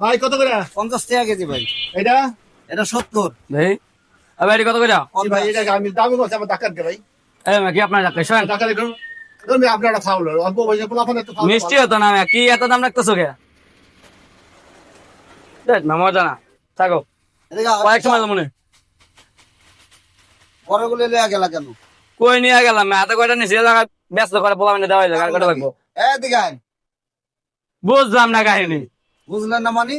ভাই কত করে? পঞ্চাশ টাকা কেজি ভাই। এটা? এটা সত্তর। ভাই আবার কত করে? ভাই এটা আমি দামি বলছি আমার ডাকাত ভাই। কি আপনার ডাক্তার শোনেন। ডাকাত আপনারা খাওয়ালো অল্প পয়সা পোলাপান একটু মিষ্টি হতো না কি এত দাম রাখতেছো কে? দেখ না মজা না। থাকো। কয়েক সময় মনে বড়গুলো লেয়া গেলা কেন? কই নিয়ে গেলাম হাতে কয়টা নিচে জায়গা ব্যস্ত করে পোলা মিনে দেওয়া যায় কয়টা লাগবো। এদিকে বুঝলাম না কাহিনী। বুঝলেন না মানি?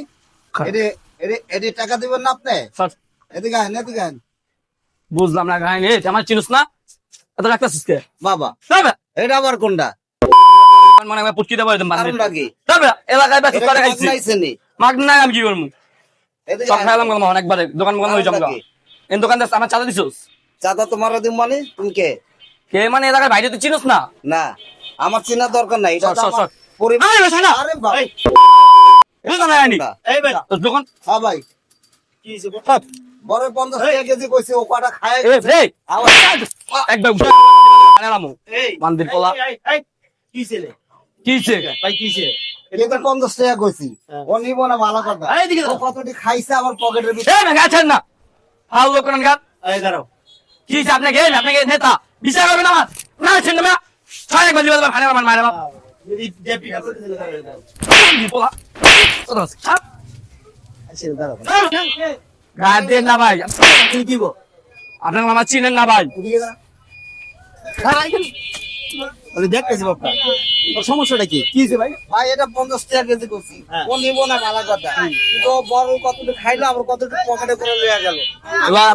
এডি এডি এডি টাকা দিবেন না আপনি? সর, এদিকে আহেন এদিকে আহেন বুঝলাম না কাহিনী আমার চিনুস না? এত রাখতেছিস কে? বাবা। এটা আবার কোনটা? মনে হয় পুটকি দেবো কারণটা কি? এলাকায় ব্যস্ত এটা করে কি খাইছি। বাগনাইছেনি? মাগ না আমি কি করব? সব খাইলাম গেলাম অনেকবার দোকান বন্ধ হয়ে জমা এই দোকান আমার চাঁদা দিছিস? চাঁদা তোমার দিন মানে? তুমি কে? কে মানে এলাকায় বাইরে তুই চিনুস না? না আমার চেনার দরকার নাই এটা সর, তো সর, আমার পরিবার আরে না ভাই এই দোকানে আনি এই ভাই তোর দোকান? হ্যাঁ ভাই। কি হইছে গো? বড় পঞ্চাশ টাকা কেজি কইছে ও কটা খায় এই এই। আবার একবার আনালামু এই। পোলা এই, এই, এই, কি ছেলে কি হইছে? ভাই কি ছেলে এটা পঞ্চাশ টাকা কইছি। হ্যাঁ। ও নিব না ভালো কথা। এই ও কতটি খাইছে আমার পকেটের ভিতরে? না গাছেন না? হাল লোক কোন এই দাঁড়াও। কি হইছে আপনাকে? আপনাকে নেতা। বিচার না না ছয় একবার দিবা ভাড়া আমার মারা ভাই। আপনার মামা চিনেন না ভাই। দেখতেছি সমস্যাটা কি? কি ভাই? ভাই এটা পঞ্চাশ টাকা কেজি করছি হ্যাঁ। ও নিব না ভালো কথা। কিন্তু বড় কতটুকু খাইলো কতটুকু পকেটে করে লইয়া গেল? আবার।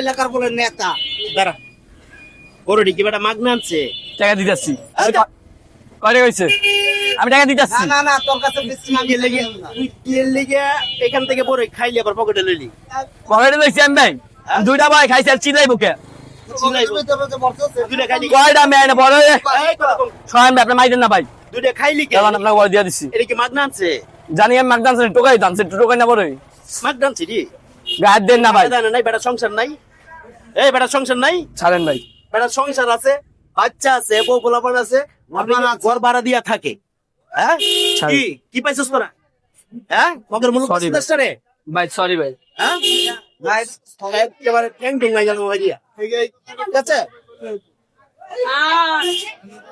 এলাকার বলে নেতা। দাঁড়া। গরুটি কি বেটা মাগনা আনছে টাকা দিতেছি। কয়টা হইছে আমি টাকা দিতেছি। না না তোর কাছে বেশি তুই কি লেগে তুই কি লেগে এখান থেকে বড় খাইলি আবার পকেটে লইলি। কয়টা লইছি আমি ভাই। দুইটা ভাই খাইছে আর চিলাই বুকে কয়টা মেয়ে বড় কম। আপনার মাইদেন না ভাই। দুইটা খাইলি কে? আপনাকে বড় দিয়ে দিছি। এটা কি মাগনা আনছে? জানি আমি মাগদান টোকাই দানছে টোকাই না বড় মাগনা আনছে রে। গায়ের দেন না ভাই। নাই বেটা সংসার নাই। এই বেটা সংসার নাই? ছাড়েন ভাই। বেটা সংসার আছে বাচ্চা আছে বউ পোলাপান আছে ঘর ভাড়া দিয়া থাকে। হ্যাঁ? কি? কি পাইছিস তোরা? হ্যাঁ? মগের মূল ভাই। সরি ভাই। হ্যাঁ? একেবারে ট্যাং টুং নাই ভাইয়া ঠিক আছে?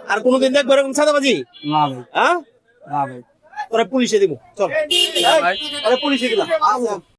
আর কোনোদিন দেখব এরকম সাদাবাজি না ভাই। হ্যাঁ? না ভাই। তোরা পুলিশে দিব চল। পুলিশে দিলাম।